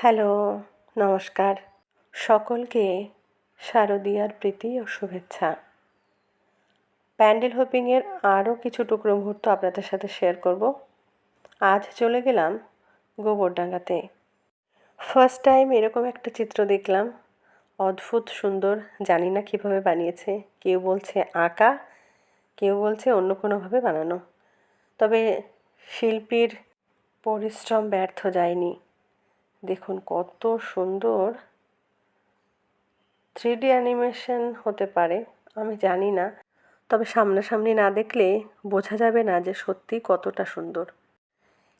Hello, নমস্কার। সকলকে শারদীয়ার প্রীতি ও শুভেচ্ছা। প্যান্ডেল হোপিংয়ের আরও কিছু টুকরো মুহূর্ত আপনাদের সাথে শেয়ার করব। আজ চলে গেলাম গোবরডাঙ্গাতে। ফার্স্ট টাইম এরকম একটা চিত্র দেখলাম। অদ্ভুত সুন্দর, জানি না কীভাবে বানিয়েছে। কেউ বলছে আঁকা, কেউ বলছে অন্য কোনোভাবে বানানো। তবে শিল্পীর পরিশ্রম ব্যর্থ যায়নি। দেখুন, কত সুন্দর থ্রি ডি অ্যানিমেশন হতে পারে, আমি জানি না। তবে সামনাসামনি না দেখলে বোঝা যাবে না যে সত্যি কতটা সুন্দর।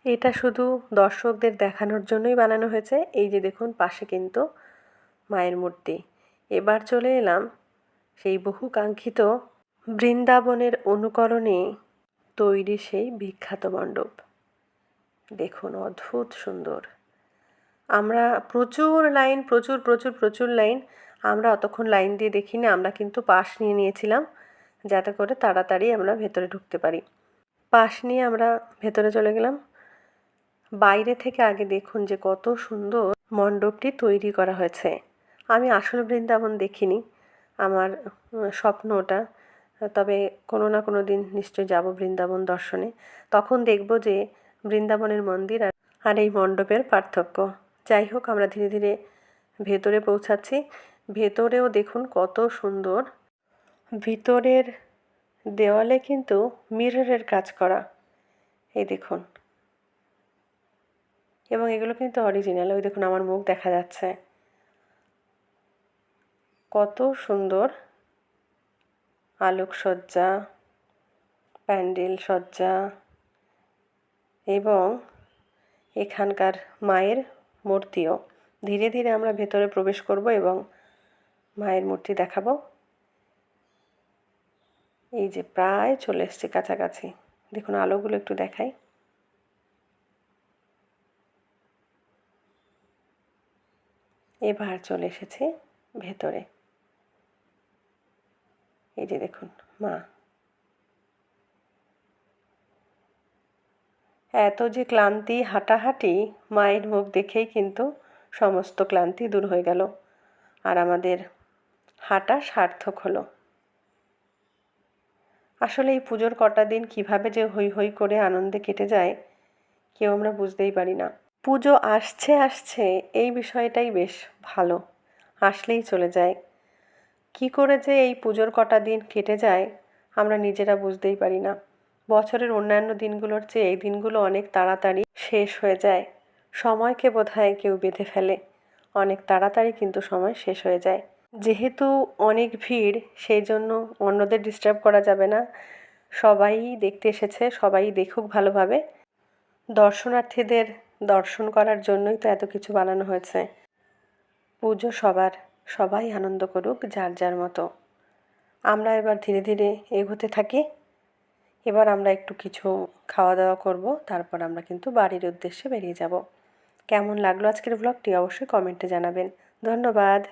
এটা শুধু দর্শকদের দেখানোর জন্যই বানানো হয়েছে। এই যে দেখুন, পাশে কিন্তু মায়ের মূর্তি। এবার চলে এলাম সেই বহু কাঙ্ক্ষিত বৃন্দাবনের অনুকরণে তৈরি সেই বিখ্যাত মণ্ডপ। দেখুন, অদ্ভুত সুন্দর। আমরা প্রচুর লাইন, প্রচুর প্রচুর প্রচুর লাইন আমরা অতক্ষণ লাইন দিয়ে দেখিনি, আমরা কিন্তু পাশ নিয়ে নিয়েছিলাম যাতে করে তাড়াতাড়ি আমরা ভেতরে ঢুকতে পারি। পাশ নিয়ে আমরা ভেতরে চলে গেলাম। বাইরে থেকে আগে দেখুন যে কত সুন্দর মণ্ডপটি তৈরি করা হয়েছে। আমি আসল বৃন্দাবন দেখিনি, আমার স্বপ্ন ওটা। তবে কোনো না কোনো দিন নিশ্চয়ই যাব বৃন্দাবন দর্শনে। তখন দেখব যে বৃন্দাবনের মন্দির আর এই মণ্ডপের পার্থক্য। যাই হোক, আমরা ধীরে ধীরে ভেতরে পৌঁছাচ্ছি। ভেতরেও দেখুন কত সুন্দর। ভিতরের দেওয়ালে কিন্তু মিররের কাজ করা। এই দেখুন। এবং এগুলো কিন্তু অরিজিনাল ওই দেখুন আমার মুখ দেখা যাচ্ছে। কত সুন্দর আলোকসজ্জা, প্যান্ডেল সজ্জা এবং এখানকার মায়ের মূর্তিও। ধীরে ধীরে আমরা ভেতরে প্রবেশ করব এবং মায়ের মূর্তি দেখাবো। এই যে প্রায় চলে এসছে কাছাকাছি। দেখুন, আলোগুলো একটু দেখাই। এবার চলে এসেছে ভেতরে। এই যে দেখুন, মা। এত যে ক্লান্তি, হাঁটাহাঁটি, মায়ের মুখ দেখেই কিন্তু সমস্ত ক্লান্তি দূর হয়ে গেল। আর আমাদের হাঁটা সার্থক হলো। আসলে এই পুজোর কটা দিন কীভাবে যে হই হই করে আনন্দে কেটে যায়, কেউ আমরা বুঝতেই পারি না। পুজো আসছে আসছে, এই বিষয়টাই বেশ ভালো। আসলেই চলে যায়। কি করে যে এই পুজোর কটা দিন কেটে যায়, আমরা নিজেরা বুঝতেই পারি না। বছরের অন্যান্য দিনগুলোর চেয়ে এই দিনগুলো অনেক তাড়াতাড়ি শেষ হয়ে যায়। সময়কে বোধ হয় কেউ বেঁধে ফেলে। অনেক তাড়াতাড়ি কিন্তু সময় শেষ হয়ে যায়। যেহেতু অনেক ভিড়, সেই জন্য অন্যদের ডিস্টার্ব করা যাবে না। সবাই দেখতে এসেছে, সবাই দেখুক ভালোভাবে। দর্শনার্থীদের দর্শন করার জন্যই তো এত কিছু বানানো হয়েছে। পুজো সবার, সবাই আনন্দ করুক যার যার মতো। আমরা এবার ধীরে ধীরে এগোতে থাকি। এবার আমরা একটু কিছু খাওয়া দাওয়া করব, তারপর আমরা কিন্তু বাড়ির উদ্দেশ্যে বেরিয়ে যাব। কেমন লাগল আজকের ব্লগটি অবশ্যই কমেন্টে জানাবেন। ধন্যবাদ।